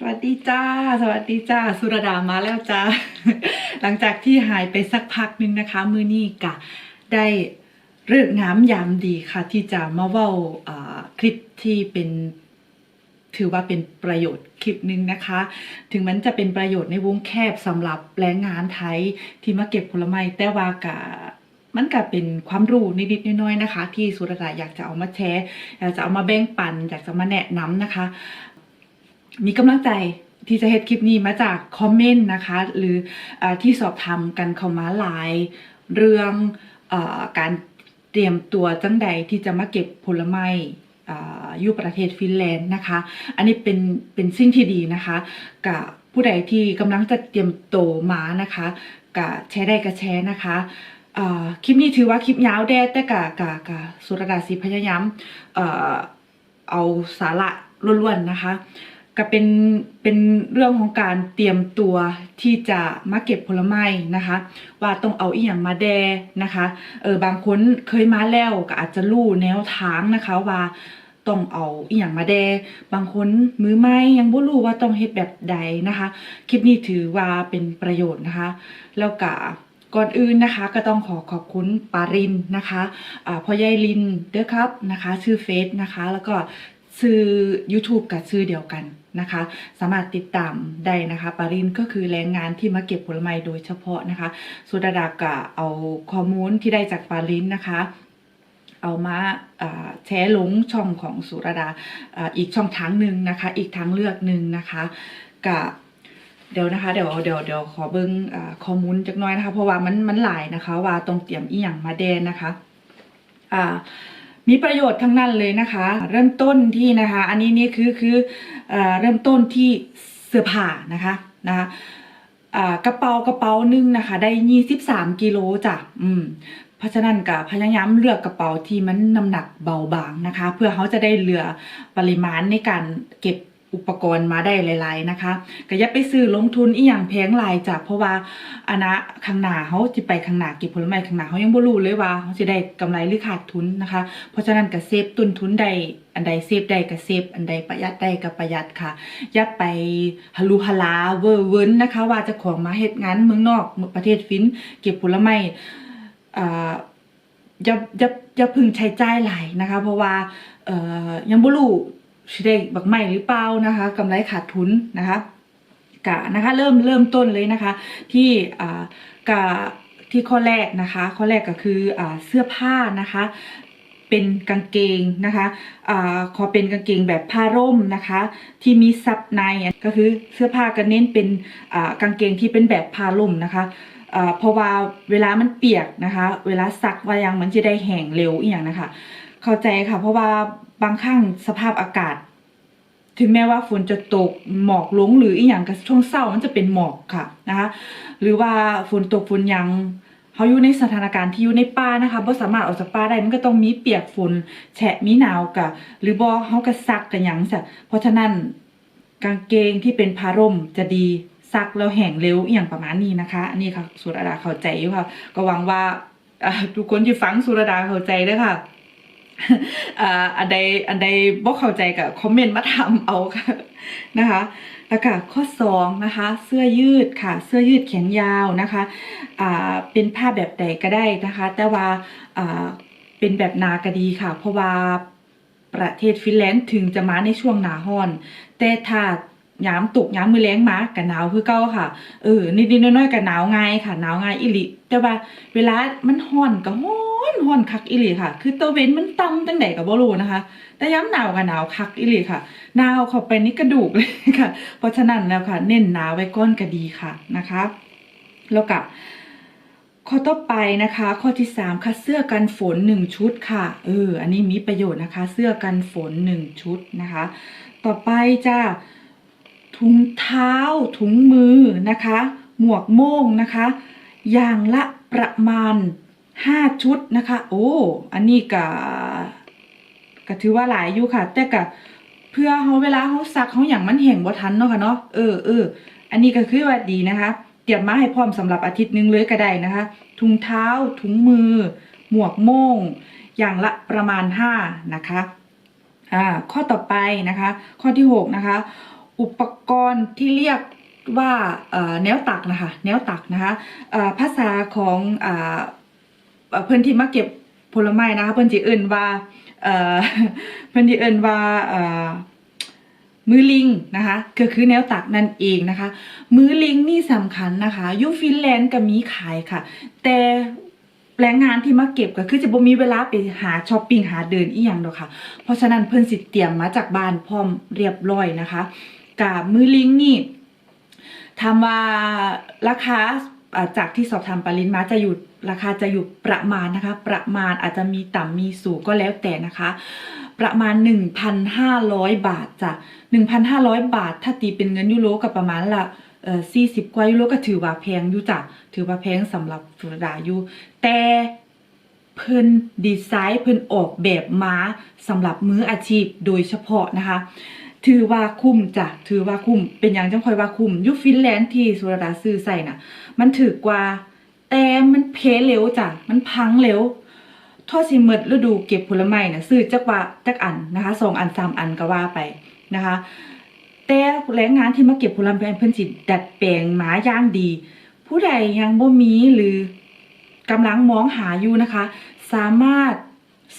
สวัสดีจ้า สวัสดีจ้า สุรดามาแล้วจ้า หลังจากที่หายไปสักพักนึงนะคะ มือนี้กะ ได้เลิกษ์งามยามดีค่ะ ที่จะมาเว้าคลิปที่เป็นถือว่าเป็นประโยชน์คลิปหนึ่งนะคะ ถึงมันจะเป็นประโยชน์ในวงแคบสำหรับแรงงานไทยที่มาเก็บผลไม้แต่ว่ากะมันก็เป็นความรู้นิดๆน้อยๆนะคะ ที่สุรดาอยากจะเอามาแชร์อยากจะเอามาแบ่งปัน อยากจะมาแนะนำนะคะ มีกำลังใจที่จะเฮ็ดคลิปนี้มาจากคอมเมนต์นะคะ หรืออที่สอบถามกันเข้ามาหลาย เรื่องอการเตรียมตัวจังใดที่จะมาเก็บผลไม้อยู่ประเทศฟินแลนด์นะคะ อันนี้เป็นเป็นสิ่งที่ดีนะคะกับผู้ใดที่กำลังจะเตรียมโตมานะคะกับแชร์ได้ก็แชร์นะคะคลิปนี้ถือว่าคลิปยาวแดดแต่กะกะกะสุรดาสีพยายามเอาสาระล้วนๆนะคะ ก็เป็นเป็นเรื่องของการเตรียมตัวที่จะมาเก็บผลไม้นะคะ ว่าต้องเอาอีหยังมาแดนะคะเออบางคนเคยมาแล้วก็อาจจะรู้แนวทางนะคะว่าต้องเอาอีหยังมาแดบางคนมือใหม่ยังบ่รู้ว่าต้องเฮ็ดแบบใดนะคะ คลิปนี้ถือว่าเป็นประโยชน์นะคะ แล้วก็ก่อนอื่นนะคะก็ต้องขอขอบคุณปารินนะคะพ่อใหญ่ลินเด้อครับนะคะ ชื่อเฟซนะคะ แล้วก็ ซื้อ YouTube กับซื้อเดียวกันนะคะ สามารถติดตามได้นะคะปารินก็คือแรงงานที่มาเก็บผลไม้โดยเฉพาะนะคะสุดาดากะเอาข้อมูลที่ได้จากปารินนะคะเอามาแชร์ลงช่องของสุรดาอีกช่องทางหนึ่งนะคะ อีกทางเลือกหนึ่งนะคะกะเดี๋ยวนะคะเดี๋ยวเดี๋ยวเดี๋ยวขอเบิ้งข้อมูลจักน้อยนะคะ เพราะว่ามันมันหลายนะคะ ว่าต้องเตรียมอีหยังมาแดนนะคะ อ่า มีประโยชน์ทั้งนั้นเลยนะคะ เริ่มต้นที่นะคะ อันนี้นี่คือคือเอเริ่มต้นที่เสื้อผ้านะคะนะคะกระเป๋ากระเป๋านึงนะคะ ได้ยี่สิบสามกิโลจ้ะอืมเพราะฉะนั้นก็พยายามเลือกกระเป๋าที่มันน้ำหนักเบาบางนะคะ เพื่อเขาจะได้เหลือปริมาณในการเก็บ อุปกรณ์มาได้หลาย ๆ นะคะก็อย่าไปซื้อลงทุนอีหยังแพงหลายจ้ะเพราะว่าอันนะข้างหน้าเขาจะไปข้างหน้าเก็บผลไม้ข้างหน้าเขายังบ่รู้เลยว่าเขาจะได้กำไรหรือขาดทุนนะคะ เพราะฉะนั้นก็เซฟต้นทุนใดอันใดเซฟได้ก็เซฟอันใดประหยัดได้ก็ประหยัดค่ะ อย่าไปฮาลูฮาลาเวอร์เวินนะคะ ว่าจะของมาเฮ็ดงานเมืองนอกประเทศฟินเก็บผลไม้อ่าอย่าอย่าอย่าพึงใช้จ่ายหลายนะคะ เพราะว่าเอ่อยังบ่รู้ สิได้บักใหม่หรือเปล่านะคะกำไรขาดทุนนะคะกะนะคะเริ่มเริ่มต้นเลยนะคะ ที่อ่ากะที่ข้อแรกนะคะข้อแรกก็คืออ่าเสื้อผ้านะคะเป็นกางเกงนะคะอาขอเป็นกางเกงแบบผ้าร่มนะคะ ที่มีซับในก็คือเสื้อผ้าก็เน้นเป็นอ่ากางเกงที่เป็นแบบผ้าร่มนะคะอ่าเพราะว่าเวลามันเปียกนะคะ เวลาซักว่ายังมันจะได้แห้งเร็วอีกอย่างนะคะ เข้าใจค่ะ เพราะว่า บางครั้งสภาพอากาศ ถึงแม้ว่าฝนจะตกหมอกลงหรืออีกอย่างก็ช่วงเศร้ามันจะเป็นหมอกค่ะนะคะ หรือว่าฝนตกฝนยังเขาอยู่ในสถานการณ์ที่อยู่ในป่านะคะบ่สามารถออกจากป่าได้มันก็ต้องมีเปียกฝนแฉะมีหนาวกะ หรือบ่เขาก็ซักกันยังซะเพราะฉะนั้นกางเกงที่เป็นผ้าร่มจะดีซักแล้วแห้งเร็วอย่างประมาณนี้นะคะอันนี้ค่ะสุรดาเข้าใจอยู่ค่ะ ก็หวังว่าทุกคนที่ฟังสุรดาเข้าใจด้อค่ะ อันใดอันใดบ่เข้าใจก็คอมเมนต์มาถามเอาค่ะนะคะแล้วก็ข้อสองนะคะ เสื้อยืดค่ะ เสื้อยืดแขนยาวนะคะอ่าเป็นผ้าแบบใดก็ได้นะคะ แต่ว่าอ่าเป็นแบบนาก็ดีค่ะ เพราะว่าประเทศฟินแลนด์ถึงจะมาในช่วงหนาฮ้อน แต่ถ้า ยามตกยามมือแรงมาก็หนาวคือเก่าค่ะ เออนิดๆน้อยๆก็หนาวง่ายค่ะหนาวง่ายอีหลีแต่ว่าเวลามันฮ้อนก็ฮ้อนฮ้อนคักอีหลีค่ะ คือตะเว้นมันต่ำจังไดก็บ่รู้นะคะ แต่ย้ำหนาวกับหนาวคักอีหลีค่ะหนาวเข้าไปนี่กระดูกเลยค่ะ เพราะฉะนั้นแล้วค่ะ เน้นหนาวไว้ก้อนก็ดีค่ะนะคะแล้วก็ข้อต่อไปนะคะ ข้อที่สามค่ะเสื้อกันฝนหนึ่งชุดค่ะเอออันนี้มีประโยชน์นะคะ เสื้อกันฝนหนึ่งชุดนะคะ ต่อไปจ้า ถุงเท้า ถุงมือนะคะ หมวกโม่งนะคะ อย่างละประมาณห้าชุดนะคะ โอ้ อันนี้ก็ก็ถือว่าหลายอยู่ค่ะ แต่ก็เพื่อเขาเวลาเขาซักเขาอย่างมันแห้งบ่ทันเนาะค่ะเนาะ เออเอออันนี้ก็คือว่าดีนะคะ เตรียมมาให้พร้อมสำหรับอาทิตย์หนึงเลยก็ได้นะคะ ถุงเท้า ถุงมือ หมวกโม่ง อย่างละประมาณห้านะคะ อ่า ข้อต่อไปนะคะ ข้อที่หกนะคะ อุปกรณ์ที่เรียกว่าแนวตักนะคะแนวตักนะคะภาษาของเพื่อนที่มาเก็บผลไม้นะคะเพื่อนจีเอินว่าเพื่อนจีเอินว่ามือลิงนะคะก็คือแนวตักนั่นเองนะคะ มือลิงนี่สำคัญนะคะยูฟินแลนด์ก็มีขายค่ะ แต่แรงงานที่มาเก็บก็คือจะบ่มีเวลาไปหาช้อปปิ้งหาเดินอีหยังดอกค่ะ เพราะฉะนั้นเพิ่นสิเตรียมมาจากบ้านพร้อมเรียบร้อยนะคะ กับมือลิงนี่ถามว่าราคาจากที่สอบถามปรินมาจะอยู่ราคาจะอยู่ประมาณนะคะ ประมาณอาจจะมีต่ำมีสูงก็แล้วแต่นะคะ ประมาณ 1,500 บาทจ้ะ1,500 บาท ถ้าตีเป็นเงินยูโรก็ประมาณละเอ่อ40กว่ายูโรก็ถือว่าแพงอยู่จ้ะถือว่าแพงสำหรับฟลอริดาอยู่แต่เพิ่นดีไซน์เพิ่นออกแบบมาสำหรับมืออาชีพโดยเฉพาะนะคะ ถือว่าคุ้มจ้ะถือว่าคุ้มเป็นอย่างจังคอยว่าคุ้มยุฟินแลนด์ที่สุรดาซื้อใส่น่ะ มันถือกว่าแต่มันเพเร็วจ้ะมันพังเร็วทอดสิเมิดฤดูเก็บผลไม้น่ะซื้อจักว่าจักอันนะคะสองอันสามอันก็ว่าไปนะคะ แต่แรงงานที่มาเก็บผลไม้เพิ่นสิตดัดแปลงหมาย่างดี ผู้ใดยังบ่มีหรือกำลังมองหาอยู่นะคะ สามารถ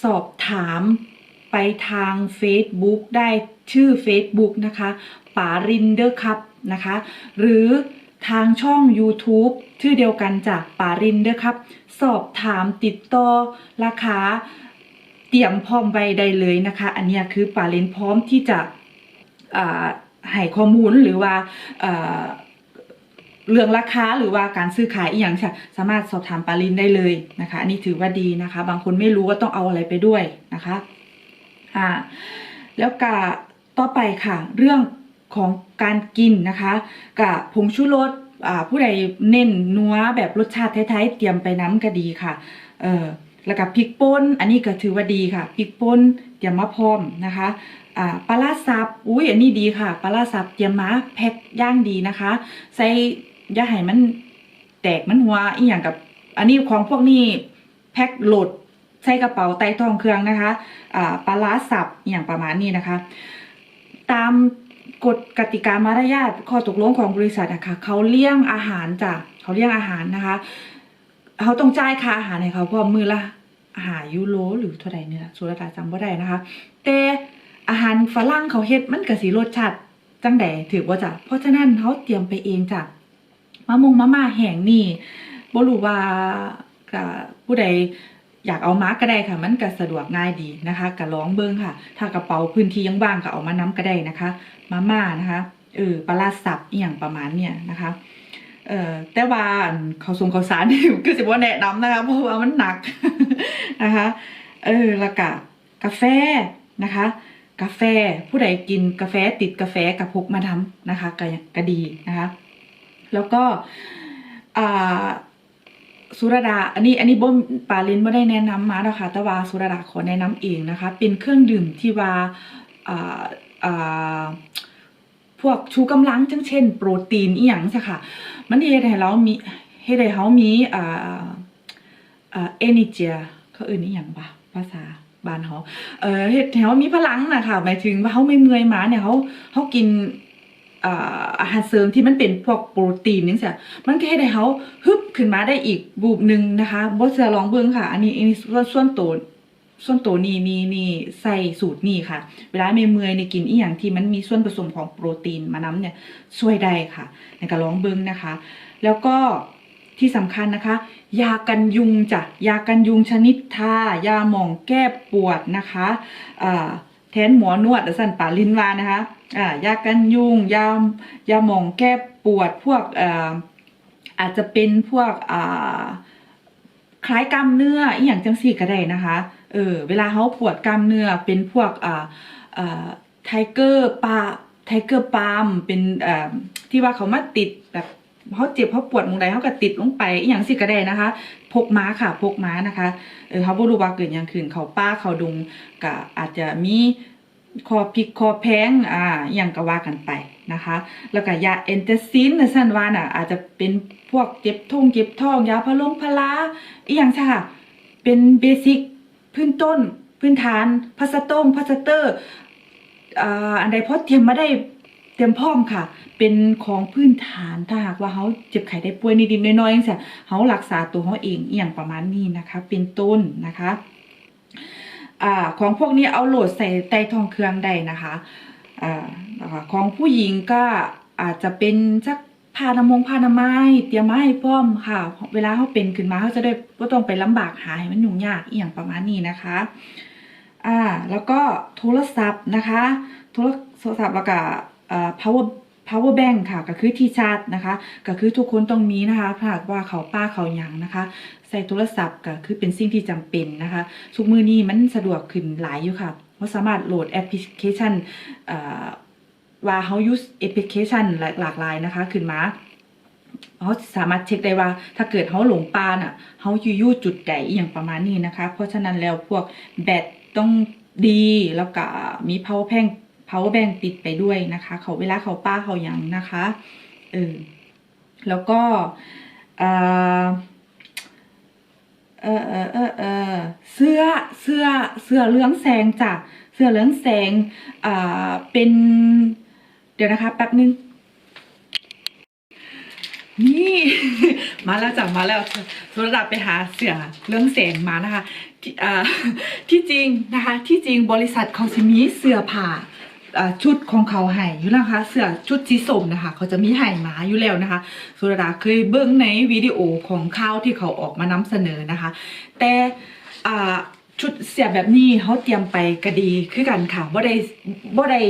สอบถาม ไปทาง Facebook ได้ชื่อ Facebook นะคะป๋ารินเดอร์คัพนะคะ หรือทางช่อง YouTube ชื่อเดียวกันจากป๋ารินเดอร์คัพสอบถามติดต่อราคาเตรียมพร้อมไว้ได้เลยนะคะ อันนี้คือป๋ารินพร้อมที่จะให้ข้อมูลหรือว่าเรื่องราคาหรือว่าการซื้อขายอีกอย่างค่ะสามารถสอบถามปาลินได้เลยนะคะ อันนี้ถือว่าดีนะคะ บางคนไม่รู้ว่าต้องเอาอะไรไปด้วยนะคะ อ่าแล้วก็ต่อไปค่ะ เรื่องของการกินนะคะกับผงชูรสอ่าผู้ใดเน้นนัวแบบรสชาติไทยๆเตรียมไปน้ำก็ดีค่ะเออแล้วก็พริกป่นอันนี้ก็ถือว่าดีค่ะพริกป่นเตรียมมาพร้อมนะคะอ่าปลาร้าสับอุ้ยอันนี้ดีค่ะปลาร้าสับเตรียมมาแพ็คย่างดีนะคะ ใส่ย่าให้มันแตกมันหัวอีหยังกับ อันนี้ของพวกนี้แพ็คโหลด ใส่กระเป๋าไต้ทองเครื่องนะคะอ่าปลาร้าสับอย่างประมาณนี้นะคะ ตามกฎกติกามารยาทข้อตกลงของบริษัทนะคะเขาเลี้ยงอาหารจ้ะเขาเลี้ยงอาหารนะคะเขาต้องจ่ายค่าอาหารให้เขาเพราะมือละหายูโรหรือเท่าใดเนี่ยสุรตาจำบ่าได้นะคะ แต่อาหารฝรั่งเขาเฮ็ดมันก็สิรสชาติจังใดถือว่าจ้ะเพราะฉะนั้นเขาเตรียมไปเองจ้ะมะมงมะม่าแห้งนี่บ่รู้ว่าก็ผู้ใด อยากเอามาก็ได้ค่ะ มันก็สะดวกง่ายดีนะคะก็ลองเบิ่งค่ะ ถ้ากระเป๋าพื้นที่ยังว่างก็เอามานํก็ได้นะคะ มาม่านะคะเออปลาสับอีหยังประมาณเนี่ยนะคะเอ่อแต่ว่านเขาวทรงข้าวสารนี่ก็สิบ่แนะนำนะคะเพราะว่ามันหนักนะคะเออล้วก็กาแฟนะคะ กาแฟผู้ใดกินกาแฟติดกาแฟกับพกมาทำนะคะก็ก็ดีนะคะ แล้วก็อ่า สุรดา อันนี้อันนี้บ่มปาลินไม่ได้แนะนำมาหรอกค่ะแต่ว่าสุรดาขอแนะนำเองนะคะ เป็นเครื่องดื่มที่ว่าอ่าอ่าพวกชูกำลังจังเช่น โปรตีนอีหยังซะค่ะ มันเฮ็ดให้เรามีเฮ็ดให้เฮามีอ่าอ่า energy เขาเอิ้นอีหยังบ่ภาษาบ้านเฮาเอ่อเฮ็ดให้เฮามีพลังน่ะค่ะหมายถึงว่าเฮาไม่เมื่อยมาเนี่ยเฮาเฮากิน อาหารเสริมที่มันเป็นพวกโปรตีนจังซี่มันก็เฮ็ดให้เฮาฮึบขึ้นมาได้อีกบูบหนึ่งนะคะบ่จะลองเบิ่งค่ะ อันนี้อันนี้ส่วนส่วนตัวส่วนตัวนี่นี่นี่ใส่สูตรนี่ค่ะ เวลาไม่เมื่อยในกินอีหยังที่มันมีส่วนผสมของโปรตีนมานํเนี่ยช่วยได้ค่ะในการลองเบิ่งนะคะ แล้วก็ที่สำคัญนะคะ ยากันยุงจ้ะยากันยุงชนิดทายาหมองแก้ปวดนะคะอ่า แทนหมอนวดสันป่าลินวานะคะอ่ายากันยุงยายาหมองแก้ปวดพวกอ่ออาจจะเป็นพวกอ่าคล้ายกล้ามเนื้ออีหยังจังสี่ก็ได้นะคะเออเวลาเขาปวดกล้ามเนื้อเป็นพวกอ่าอ่าไทเกอร์ปาไทเกอร์ปาล์มเป็นอ่าที่ว่าเขามาติดแบบเขาเจ็บเขาปวดตรงใดเขาก็ติดลงไปอหย่างสิก็ได้นะคะ พกม้าค่ะพกม้านะคะเออเขาบ่รู้ว่าเกิดยังขึ้นเขาป้าเขาดุงก็อาจจะมีคอพิกคอแพงอ่าอย่างก็ว่ากันไปนะคะ แล้วก็ยาเอนเตซินนะสั่นว่าน่ะอาจจะเป็นพวกเจ็บท้องเจ็บท้องยาพะลงพะลาอีหยังค่ะ เป็นเบสิกพื้นต้นพื้นฐานพาสตงพาสเตอร์อ่าอันใดพอเตรียมมาได้ ตรียมพร้อมค่ะ เป็นของพื้นฐานถ้าหากว่าเขาเจ็บไข้ได้ป่วยนิดๆน้อยๆจังซี่เขารักษาตัวเขาเองอย่างประมาณนี้นะคะ เป็นต้นนะคะอ่าของพวกนี้เอาโหลดใส่ใต้ท้องเครื่องได้นะคะอ่าของผู้หญิงก็อาจจะเป็นสักผ้าน้ำมงผ้าน้ำไม้เตรียมมาให้พร้อมค่ะ เวลาเขาเป็นขึ้นมาเขาจะได้ไม่ต้องไปลำบากหาให้มันยุ่งยากอย่างประมาณนี้นะคะอ่าแล้วก็โทรศัพท์นะคะ โทรศัพท์แล้วก็ power power bank ค่ะก็คือที่ชาร์จนะคะก็คือทุกคนต้องมีนะคะถ้าหากว่าเขาป้าเขาหยังนะคะใส่โทรศัพท์ก็คือเป็นสิ่งที่จำเป็นนะคะทุกมือนี้มันสะดวกขึ้นหลายอยู่ค่ะเราสามารถโหลดแอปพลิเคชันว่าเขา use แอปพลิเคชันหลากหลายนะคะขึ้นมาเขาสามารถเช็คได้ว่าถ้าเกิดเขาหลงปาน่ะเขาอยู่ยู่จุดใดอย่างประมาณนี้นะคะ เพราะฉะนั้นแล้วพวกแบตต้องดีแล้วก็มี power bank power bank ติดไปด้วยนะคะ เขาเวลาเขาป้าเขายังนะคะเออแล้วก็เออเออเออเออเสื้อเสื้อเสื้อเหลืองแสงจ้ะเสื้อเหลืองแสงอ่าเป็นเดี๋ยวนะคะแป๊บนึงนี่มาแล้วจ้ะมาแล้วโทรศัพท์ไปหาเสื้อเหลืองแสงมานะคะที่อ่าที่จริงนะคะ ที่จริงบริษัทเขาจะมีเสื้อผ้า ชุดของเขาให้อยู่แล้วนะคะ เสื้อชุดสีส้มนะคะ เขาจะมีให้มาอยู่แล้วนะคะ สุรดาเคยเบิ้งในวิดีโอของข้าวที่เขาออกมานำเสนอนะคะ แต่ชุดเสียแบบนี้เขาเตรียมไปก็ดีคือกันค่ะบ่ได้บ่ได้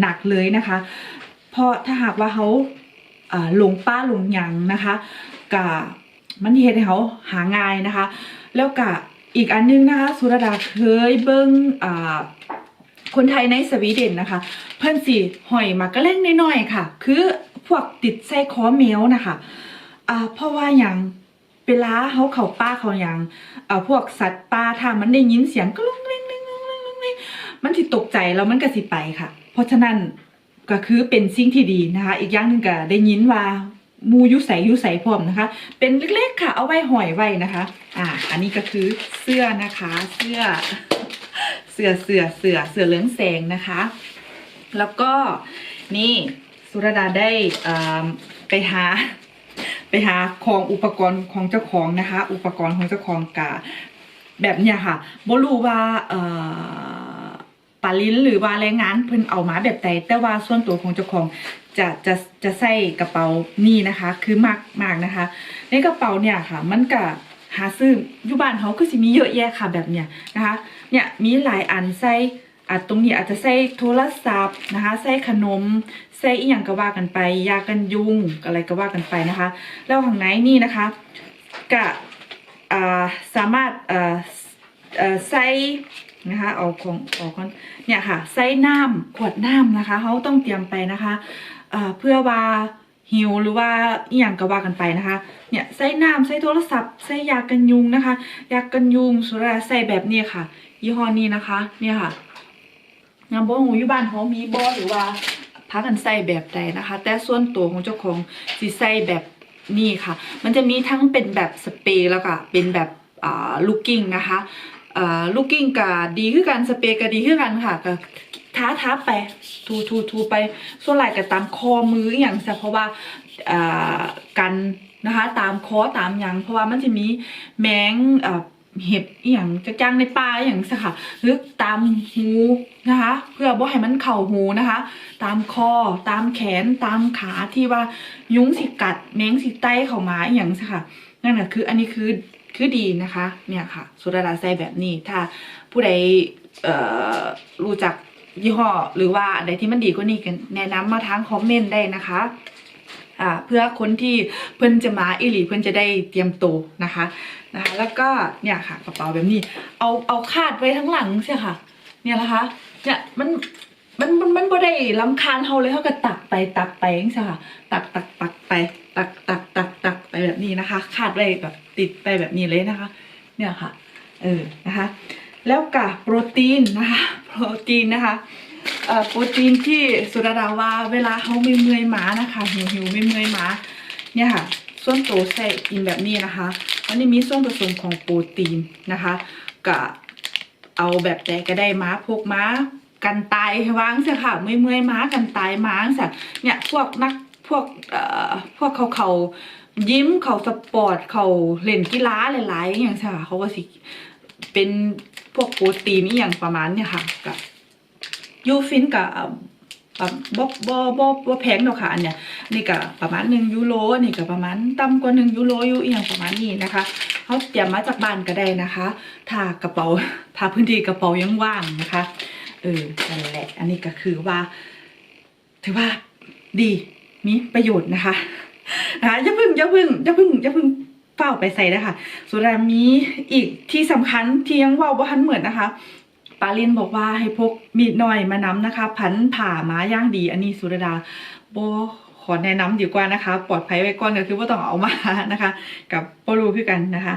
หนักเลยนะคะเพราะถ้าหากว่าเขาหลงป้าหลงหยังนะคะกะมันเฮ็ดให้เขาหาง่ายนะคะ แล้วกะอีกอันนึงนะคะ สุรดาเคยเบิ้งอ่า คนไทยในสวีเดนนะคะ เพื่อนสิหอยมากระเล่งน้อยๆค่ะ คือพวกติดใส่คอแมวนะคะอ่าเพราะว่าอย่างเวลาเขาเขาป้าเขาอย่างอ่าพวกสัตว์ป่าถ้ามันได้ยินเสียงก็ลุงเล่งเล่งเล่งเล่งเล่งเล่งมันสิตกใจแล้วมันก็สิไปค่ะ เพราะฉะนั้นก็คือเป็นสิ่งที่ดีนะคะ อีกอย่างหนึ่งก็ได้ยินว่ามูยุใสยุใสพร้อมนะคะ เป็นเล็กๆค่ะ เอาไว้ห่อยไว้นะคะ อ่า อันนี้ก็คือเสื้อนะคะ เสื้อ เสือเสือเสือเสือเหลืองแสงนะคะ แล้วก็นี่สุรดาได้ไปหาไปหาของอุปกรณ์ของเจ้าของนะคะ อุปกรณ์ของเจ้าของกะแบบเนี้ยค่ะบ่รู้ว่าเอ่อปาลิ้นหรือว่าแรงงานเพิ่นเอามาแบบใดแต่ว่าส่วนตัวของเจ้าของจะจะจะใส่กระเป๋านี่นะคะ คือมากมากนะคะ ในกระเป๋าเนี่ยค่ะ มันก็หาซื้ออยู่บ้านเขาก็สิมีเยอะแยะค่ะแบบเนี้ยนะคะ เนี่ยมีหลายอันใส่อาจตรงนี้อาจจะใส่โทรศัพท์นะคะใส่ขนมใส่อีหยังก็ว่ากันไป ยากันยุงอะไรก็ว่ากันไปนะคะ แล้วข้างในนี่นะคะกะอ่าสามารถเอ่อเอ่อใส่นะคะเอาของออกก่อนเนี่ยค่ะใส่น้ำขวดน้ำนะคะเขาต้องเตรียมไปนะคะเพื่อว่า หิวหรือว่าอีหยังก็ว่ากันไปนะคะ เนี่ยใส่น้ำใส่โทรศัพท์ใส่ยากันยุงนะคะยากันยุงสุราใส่แบบนี้ค่ะ ยี่ห้อนี้นะคะ เนี่ยค่ะงามบ่หูอยู่บ้านเขามีบ่หรือว่าพากันใส่แบบใดนะคะ แต่ส่วนตัวของเจ้าของสิใส่แบบนี้ค่ะ มันจะมีทั้งเป็นแบบสเปรย์แล้วก็เป็นแบบอ่าลูกกิ้งนะคะอ่าลูกกิ้งก็ดีคือกันสเปรย์ก็ดีคือกันค่ะก็ ท้าท้าไปทูทูทูไปส่วนหลายก็ตามคอมืออย่างซะเพราะว่าอ่ากันนะคะตามคอตามหยังเพราะว่ามันจะมีแมงเอ่อเห็บอย่างจะจ้างในป่าอย่างสักค่ะหรือตามหูนะคะ เพื่อบ่ให้มันเข่าหูนะคะ ตามคอตามแขนตามขาที่ว่ายุ้งสิกัดแมงสิไตเข้ามาอย่างสักค่ะนั่นแหะคืออันนี้คือคือดีนะคะเนี่ยค่ะสุดาราใส่แบบนี้ถ้าผู้ใดเอ่อรู้จัก ยี่ห้อหรือว่าอันใดที่มันดีกว่านี้กันแนะนำมาทางคอมเมนต์ได้นะคะอ่าเพื่อคนที่เพิ่นจะมาอิหลีเพิ่นจะได้เตรียมตัวนะคะนะคะแล้วก็เนี่ยค่ะกระเป๋าแบบนี้ เอาเอาคาดไว้ทั้งหลังใช่ค่ะ เนี่ยนะคะเนี่ยมันมันมันมันบ่ได้ลำคาญเฮาเลยเฮาก็ตักไปตักไปจังซี่ค่ะตักตักตักไปตักตักตักตักไปแบบนี้นะคะ คาดไว้แบบติดไปแบบนี้เลยนะคะ เนี่ยค่ะ เออนะคะ แล้วกับโปรตีนนะคะ โปรตีนนะคะโปรตีนที่สุดาดาว่าเวลาเขาไม่เมื่อยม้านะคะหิวหิวไม่เมื่อยม้าเนี่ยค่ะส่วนตัวใส่กินแบบนี้นะคะอันนี้มีส่วนผสมของโปรตีนนะคะกับเอาแบบแต่ก็ได้ม้าพกม้ากันตายว้างเสียค่ะเมื่อยเมื่อยม้ากันตายม้าเสียเนี่ยพวกนักพวกเอ่อพวกเขาเขายิ้มเขาสปอร์ตเขาเล่นกีฬาหลายๆอย่างเสียค่ะเขาก็สิเป็น พวกโปรตีนอย่างประมาณเนี่ยค่ะกับยูฟินกับอ่าบ่บ่บ่บ่แพงดอกค่ะอันเนี้ยนี่ก็ประมาณหนึ่งยูโรนี่ก็ประมาณต่ำกว่าหนึ่งยูโรอยู่อย่างประมาณนี้นะคะเขาเตรียมมาจากบ้านก็ได้นะคะ ถ้ากระเป๋าถ้าพื้นที่กระเป๋ายังว่างนะคะเออนั่นแหละอันนี้ก็คือว่า ถือว่าดีมีประโยชน์นะคะนะคะอย่าพึ่งอย่าพึ่งอย่าพึ่งอย่าพึ่ง เป้าไปใส่นะคะส่วนมีอีกที่สำคัญที่ยังว่าบ่ทันเหมือนนะคะปาลินบอกว่าให้พกมีดหน่อยมานำนะคะ พันผ่าม้าย่างดีอันนี้สุรดาโบขอแนะนำดีกว่านะคะ ปลอดภัยไว้ก่อนก็คือว่าต้องเอามานะคะ กับโปรูคือกันนะคะ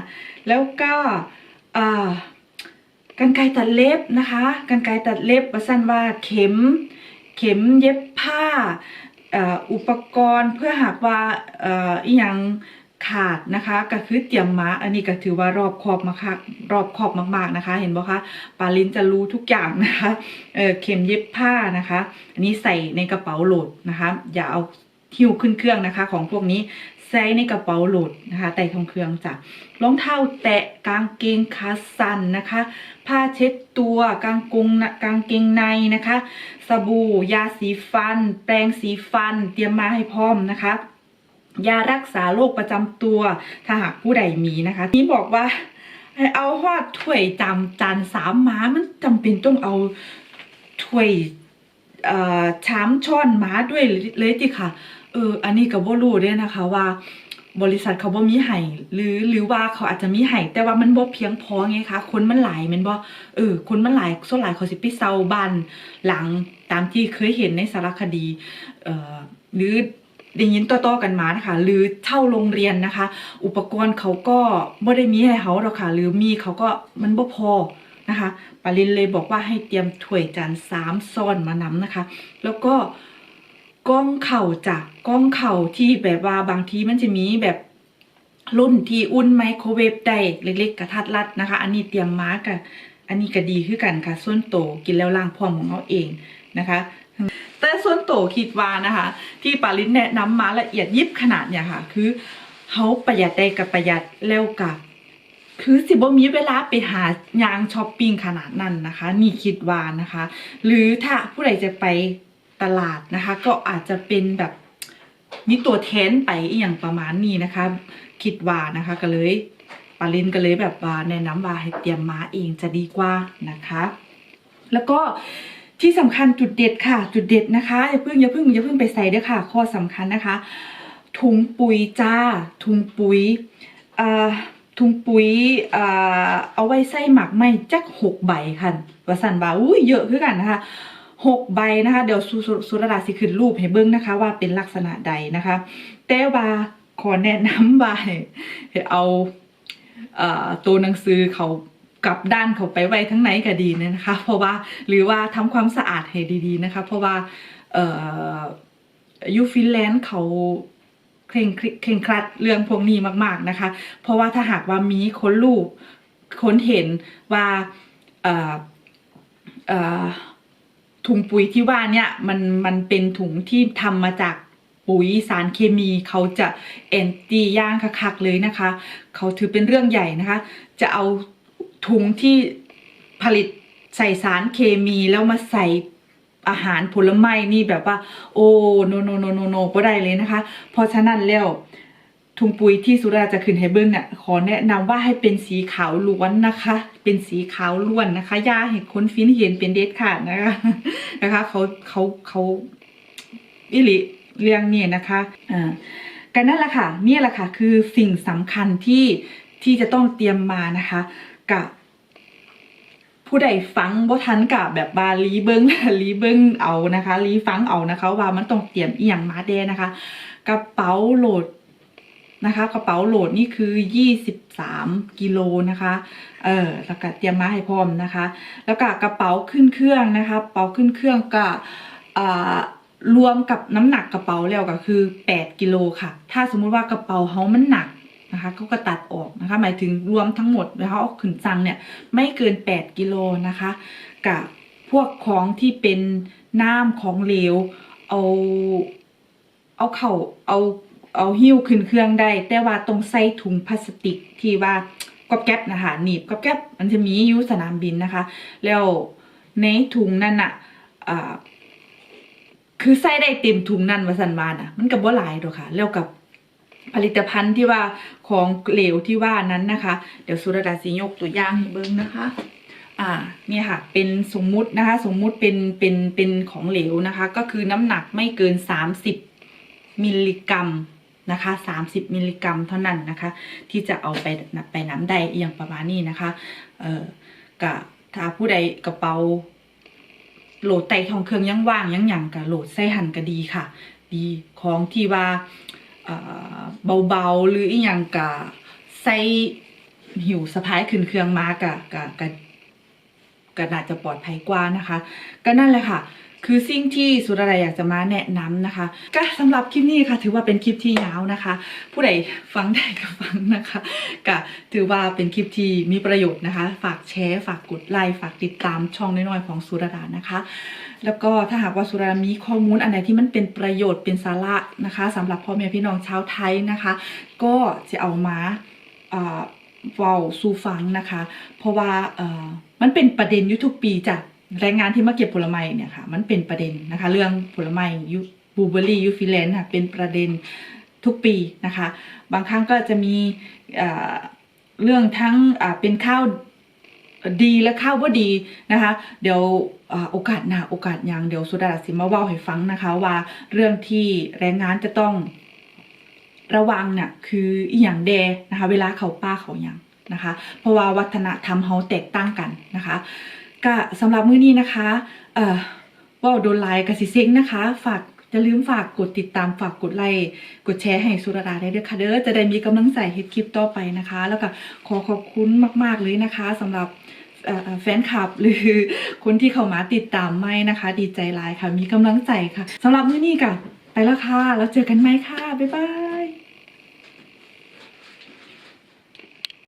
แล้วก็อ่ากันไกรตัดเล็บนะคะกันไกรตัดเล็บว่าสั้นว่าเข็ม เข็มเย็บผ้าอ่ออุปกรณ์เพื่อหากว่าอ่ออีหยัง ขาดนะคะก็คือเตรียมมาอันนี้ก็ถือว่ารอบคอบมากค่ะรอบคอบมากๆนะคะ เห็นบ่คะปาลินจะรู้ทุกอย่างนะคะเออเข็มเย็บผ้านะคะ อันนี้ใส่ในกระเป๋าโหลดนะคะ อย่าเอาหิ้วขึ้นเครื่องนะคะ ของพวกนี้ใส่ในกระเป๋าโหลดนะคะใส่ทองเครื่องจ้ะรองเท้าแตะกางเกงขาสั้นนะคะ ผ้าเช็ดตัวกางกงกางเกงในนะคะ สบู่ยาสีฟัน แปรงสีฟัน เตรียมมาให้พร้อมนะคะ ยารักษาโรคประจำตัว ถ้าหากผู้ใดมีนะคะ นี่บอกว่าให้เอาหอดถ้วยจำจานสามหมามันจำเป็นต้องเอาถ้วยชามช้อนหมาด้วยเลยติค่ะ เออ อันนี้ก็บ่รู้ด้วยนะคะว่า บริษัทเขาบ่มีให้หรือหรือว่าเขาอาจจะมีให้แต่ว่ามันบ่เพียงพอไงคะคนมันหลายม่นบ่เออคนมันหลายส่วนหลายเขาสิไปเซาบ้านหลังตามที่เคยเห็นในสารคดี เอ่อหรือ ได้ยินต่อๆกันมานะคะ หรือเช่าโรงเรียนนะคะ อุปกรณ์เขาก็บ่ได้มีให้เขาหรอกค่ะ หรือมีเขาก็มันบ่พอนะคะปารินเลยบอกว่าให้เตรียมถ้วยจานสามซ้อนมานำนะคะ แล้วก็กล้องเข่าจ้ะกล้องเข่าที่แบบว่าบางทีมันจะมีแบบรุ่นที่อุ่นไมโครเวฟได้เล็ก ๆ กระทัดรัดนะคะ อันนี้เตรียมมากับอันนี้ก็ดีคือกันค่ะ ส่วนโตกินแล้วล้างพร้อมของเราเอง นะคะ แต่ส่วนโตวคิดว่านะคะ ที่ปาลินแนะนำมาละเอียดยิบขนาดเนี่ยค่ะ คือเขาประหยัดได้กับประหยัดแล้วกับคือสิบ่มีเวลาไปหายางช้อปปิ้งขนาดนั้นนะคะ นี่คิดว่านะคะ หรือถ้าผู้ใดจะไปตลาดนะคะ ก็อาจจะเป็นแบบมีตัวแทนไปอย่างประมาณนี้นะคะ คิดว่านะคะก็เลยปาลินก็เลยแบบว่าแนะนำว่าให้เตรียมมาเองจะดีกว่านะคะ แล้วก็ ที่สำคัญจุดเด็ดค่ะ จุดเด็ดนะคะอย่าเพิ่งอย่าเพิ่งอย่าเพิ่งไปใส่ด้อค่ะ ข้อสำคัญนะคะ ถุงปุ๋ยจ้า ถุงปุ๋ยอ่าถุงปุ๋ยอ่าเอาไว้ใส่หมักไม่จักหกใบค่ะว่าสันว่าอุ้ยเยอะคือกันนะคะหกใบนะคะ เดี๋ยวสุสุสุรดาสิขึ้นรูปให้เบิ้งนะคะ ว่าเป็นลักษณะใดนะคะ แต่ว่าขอแนะนำว่าให้ให้เอาอ่อตัวหนังสือเขา กับด้านเขาไปไว้ทั้งไหนก็ดีนะคะ เพราะว่าหรือว่าทำความสะอาดให้ดีๆนะคะ เพราะว่าเอ่อยูฟินแลนด์เขาเคร่งคริเคร่งครัดเรื่องพวกนี้มากๆนะคะ เพราะว่าถ้าหากว่ามีคนลูกคนเห็นว่าเอ่อเอ่อถุงปุ๋ยที่ว่าเนี่ยมันมันเป็นถุงที่ทำมาจากปุ๋ยสารเคมีเขาจะแอนตี้ย่างคักๆเลยนะคะ เขาถือเป็นเรื่องใหญ่นะคะ จะเอา ถุงที่ผลิตใส่สารเคมีแล้วมาใส่อาหารผลไม้นี่แบบว่า โอ้โนโนโนโนโนก็ได้เลยนะคะ เพราะฉะนั้นแล้วถุงปุ๋ยที่สุราจะขึ้นให้เบิ้งเนี่ยขอแนะนำว่าให้เป็นสีขาวล้วนนะคะ เป็นสีขาวล้วนนะคะยาให้คนฟินเห็นเป็นเด็ดขาดนะคะนะคะเขาเขาเขาอิลิเรื่องนี้นะคะอ่ากันนั่นแหละค่ะนี่แหละค่ะคือสิ่งสำคัญที่ที่จะต้องเตรียมมานะคะ กับ ผู้ใดฟังบ่ทันกับแบบบาลีเบิงลีเบิงเอานะคะลีฟังเอานะคะ ว่ามันต้องเตรียมอีหยังมาแดนะคะ กระเป๋าโหลดนะคะ กระเป๋าโหลดนี่คือ 23กิโลนะคะเออแล้วก็เตรียมมาให้พร้อมนะคะ แล้วก็กระเป๋าขึ้นเครื่องนะคะกระเป๋าขึ้นเครื่องก็อ่ารวมกับน้ำหนักกระเป๋าแล้วก็คือ 8 กิโลค่ะ ถ้าสมมุติว่ากระเป๋าเฮามันหนัก นะคะเขาก็ตัดออกนะคะ หมายถึงรวมทั้งหมดนะคะเอาขึ้นจังเนี่ยไม่เกิน 8 กิโลนะคะกับพวกของที่เป็นน้ำของเหลวเอาเอาเข้าเอาเอาหิ้วขึ้นเครื่องได้ แต่ว่าต้องใส่ถุงพลาสติกที่ว่ากอบแก๊บนะคะหนีบกอบแก๊บมันจะมีอยู่สนามบินนะคะ แล้วในถุงนั่นน่ะอ่าคือใส่ได้เต็มถุงนั่นวาสันวาน่ะ มันก็บ่หลายดอกค่ะ แล้วกับ ผลิตภัณฑ์ที่ว่าของเหลวที่ว่านั้นนะคะ เดี๋ยวสุรดาสิยกตัวอย่างเบิ่งนะคะ อ่าเนี่ยค่ะ เป็นสมมุตินะคะ สมมุติเป็นเป็นเป็นของเหลวนะคะ ก็คือน้ำหนักไม่เกิน 30 มิลลิกรัมนะคะ30 มิลลิกรัมเท่านั้นนะคะ ที่จะเอาไปไปน้ำได้อย่างประมาณนี้นะคะ เอ่อกะถ้าผู้ใดกระเป๋าโหลดไต่ทองเครื่องยังว่างยังหยังกะโหลดใส่หันก็ดีค่ะ ดีของที่ว่า เบาๆ หรืออีหยังกะใส่หิวสะพายขึ้นเครื่องมากะกะกะก็น่าจะปลอดภัยกว่านะคะ ก็นั่นแหละค่ะ คือสิ่งที่สุรดาอยากจะมาแนะนำนะคะ ก็สำหรับคลิปนี้ค่ะ ถือว่าเป็นคลิปที่ยาวนะคะ ผู้ใดฟังได้ก็ฟังนะคะก็ถือว่าเป็นคลิปที่มีประโยชน์นะคะ ฝากแชร์ฝากกดไลค์ฝากติดตามช่องน้อยๆของสุรดานะคะ แล้วก็ถ้าหากว่าสุรดามีข้อมูลอันไหนที่มันเป็นประโยชน์เป็นสาระนะคะสำหรับพ่อแม่พี่น้องชาวไทยนะคะ ก็จะเอามาเอ่อเว้าสู่ฟังนะคะ เพราะว่าเอ่อมันเป็นประเด็นยุทุกปีจาก แรงงานที่มาเก็บผลไม้เนี่ยค่ะ มันเป็นประเด็นนะคะ เรื่องผลไม้ยูบูเบอรี่ยูฟิแลนด์ค่ะเป็นประเด็นทุกปีนะคะ บางครั้งก็จะมีเรื่องทั้งเป็นข้าวดีและข้าวว่าดีนะคะ เดี๋ยวอโอกาสหน้าโอกาสยังเดี๋ยวสุดาสิมาเว่าให้ฟังนะคะ ว่าเรื่องที่แรงงานจะต้องระวังเนี่ยคืออีหยังแดนะคะ เวลาเขาป้าเขาหยังนะคะ เพราะว่าวัฒนธรรมเขาแตกต่างกันนะคะ ก็สำหรับมื้อนี้นะคะ เอ่อว่าโดนไลน์กสิเซ็งนะคะ ฝากอย่าลืมฝากกดติดตามฝากกดไลค์กดแชร์ให้สุรดาได้ด้วยค่ะเด้อจะได้มีกำลังใจเฮ็ดคลิปต่อไปนะคะ แล้วก็ขอขอบคุณมาก ๆเลยนะคะสำหรับแฟนคลับหรือคนที่เข้ามาติดตามไม่นะคะ ดีใจหลายค่ะ มีกำลังใจค่ะสำหรับมื้อนี้ก็ไปแล้วค่ะ แล้วเจอกันไหมค่ะ บ๊ายบาย